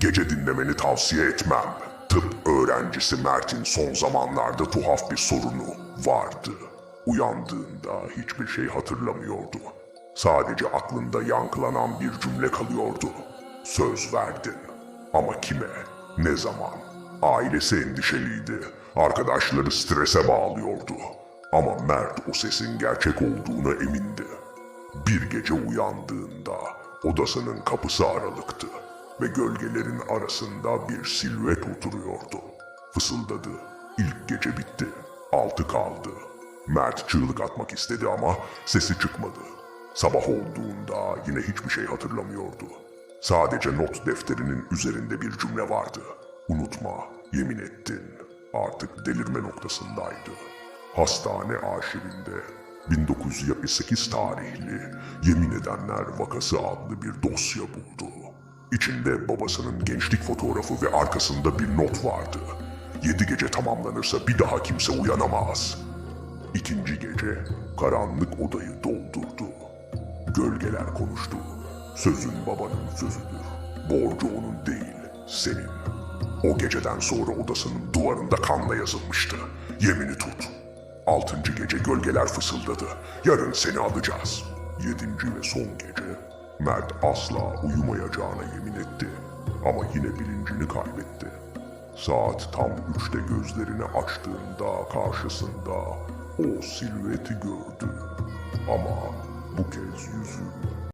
Gece dinlemeni tavsiye etmem. Tıp öğrencisi Mert'in son zamanlarda tuhaf bir sorunu vardı. Uyandığında hiçbir şey hatırlamıyordu. Sadece aklında yankılanan bir cümle kalıyordu. Söz verdin. Ama kime? Ne zaman? Ailesi endişeliydi. Arkadaşları strese bağlıyordu. Ama Mert o sesin gerçek olduğuna emindi. Bir gece uyandığında odasının kapısı aralıktı ve gölgelerin arasında bir silüet oturuyordu. Fısıldadı. İlk gece bitti. Altı kaldı. Mert çığlık atmak istedi ama sesi çıkmadı. Sabah olduğunda yine hiçbir şey hatırlamıyordu. Sadece not defterinin üzerinde bir cümle vardı. Unutma, yemin ettin. Artık delirme noktasındaydı. Hastane arşivinde 1978 tarihli Yemin Edenler Vakası adlı bir dosya buldu. İçinde babasının gençlik fotoğrafı ve arkasında bir not vardı. Yedi gece tamamlanırsa bir daha kimse uyanamaz. İkinci gece karanlık odayı doldurdu. Gölgeler konuştu. Sözün babanın sözüdür. Borcu onun değil, senin. O geceden sonra odasının duvarında kanla yazılmıştı. Yemini tut. Altıncı gece gölgeler fısıldadı. Yarın seni alacağız. Yedinci ve son gece Mert asla uyumayacağına yemin etti. Ama yine bilincini kaybetti. Saat tam üçte gözlerini açtığında karşısında o silüeti gördü. Ama bu kez yüzü